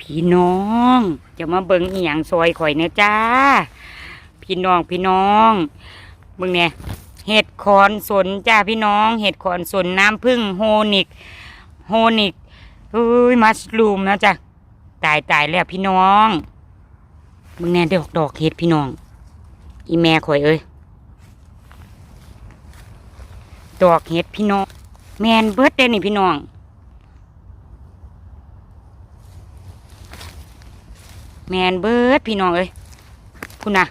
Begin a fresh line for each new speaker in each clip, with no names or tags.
พี่น้อง จะมาเบิ่งอีหยังซอยข่อยเนี่ยจ้า พี่น้องพี่น้องเบิ่งเนี่ยเห็ดคอนสนจ้าพี่น้อง เห็ดคอนสนน้ำผึ้งโฮนิก โฮนิกเอ้ยมัสลูมนะจ้ะตายตายแล้วพี่น้องเบิ่งแน่ดอกดอกเห็ดพี่น้อง อีแม่ข่อยเอ้ยดอกเห็ดพี่น้อง แมนเบิดเด้นี่พี่น้อง แมนเบิดพี่น้องเอ้ยคุณนะ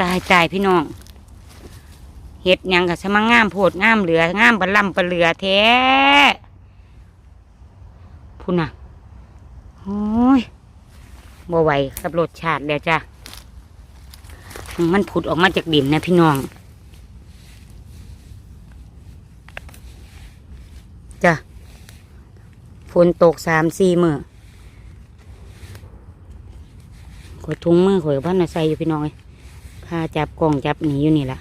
ตายตายพี่น้องเห็ดยังกับสมังงามโพดงามเหลืองามบะลำบะเหลือแท้พุ่นน่ะโอ้ยบ่ไหวกับรสชาติแล้วจ้ะมันผุดออกมาจากดินนะพี่น้องจ้ะ ฝนตกสามสี่มือขอยถุงมือขอยพันน่ะใส่อยู่พี่น้องเลยพาจับกล่องจับหนีอยู่นี่ละ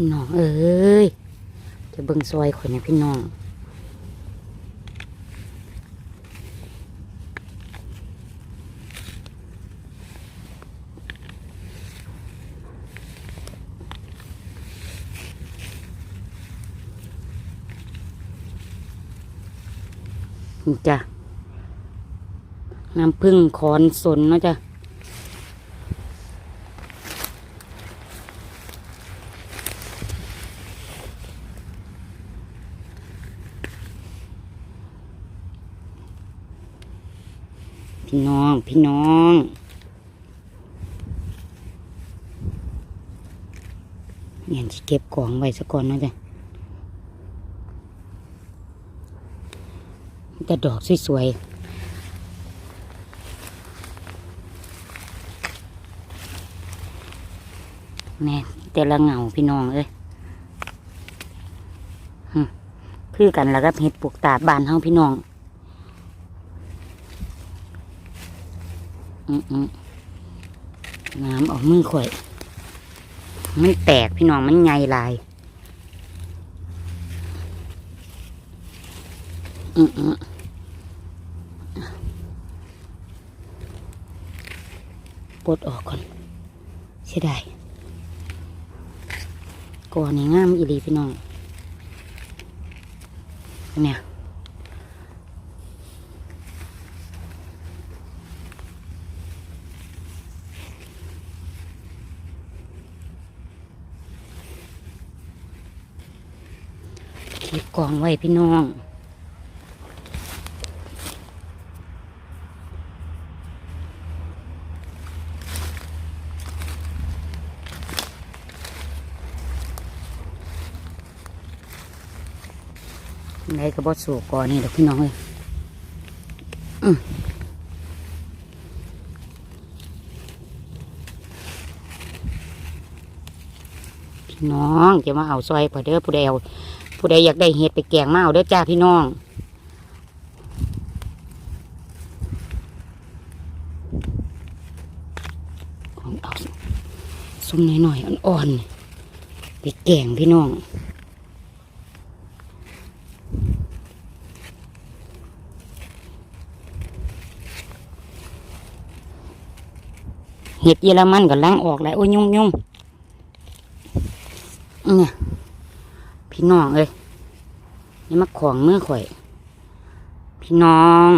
พี่น้อง เอ้ยจะเบิ่งซอยข่อยนี่ยพี่น้องนี่จ้ะน้ำผึ้งคอนสนเนาะจ้ะ พี่น้อง พี่น้องเนี่ยสิเก็บกล่องไว้สักก่อนเนาะจ้ะแต่ดอกสวยๆแน่แต่ละเงาพี่น้องเอ้ยหึคือกันแล้วก็เห็ดปลูกตาบานเฮาพี่น้อง อืมอืม น้ำออกมือข่อย มันแตกพี่น้องมันใหญ่ลาย อืมอืมปลดออกก่อนเสียดายก่อนนี่งามอีหลีพี่น้องเนี่ย เก็บกล่องไว้พี่น้องไหนก็บอสู่ก่อนนี่เดี๋ยวพี่น้องเลยพี่น้องจะมาเอาซอยพอเด้อผู้ใดเอา ผู้ใดอยากได้เห็ดไปแกงเอาเด้อจ้าพี่น้องเอาซุ่มหน่อยๆอ่อนๆไปแกงพี่น้องเห็ดเยอรมันก็ล้างออกแล้วโอ้ยยุ่งยุ่งเนี่ย พี่น้องเอ้ยนี่มาของเมื่อข่อย พี่น้อง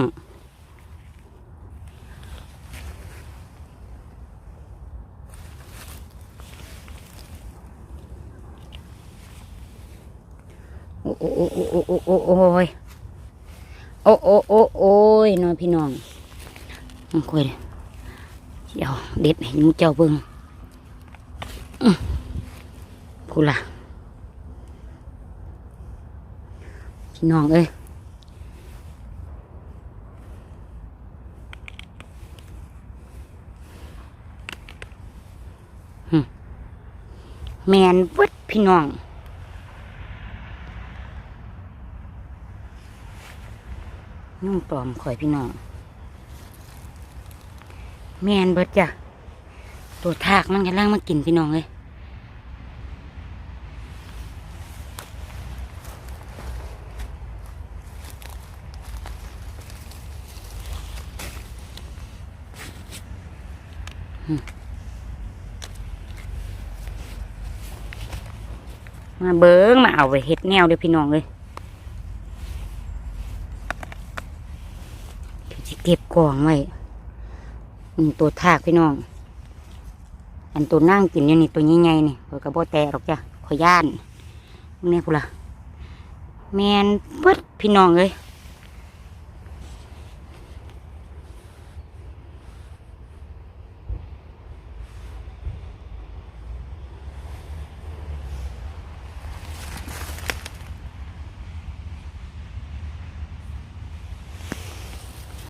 โอ้โอ้โอ้โอ้โอ้โอ้โอ้ยโอ้โอ้โอ้โอ้ยน้องพี่น้องมันข่อยเดี๋ยวเด็ดให้หมูเจ้าเบิ่งอื้อพูดละี่น้องเอ้ยแมนวัดพี่น้องนุ่งปลอมข่อยพี่น้อง แมนเบิดจ้ะตัวทากมันกำลังมากินพี่น้องเลย มาเบิ้งมาเอาไปเฮ็ดแนวเด้อพี่น้องเลยเดี๋ยวจะเก็บกล่องไว้อืมตัวทากพี่น้อง อันตัวนั่งกินอยู่นี่ตัวใหญ่ๆนี่เออกระโบแตะหรอกจ้ะขอย่านนี่ยพูละแมนเบิดพี่น้องเลย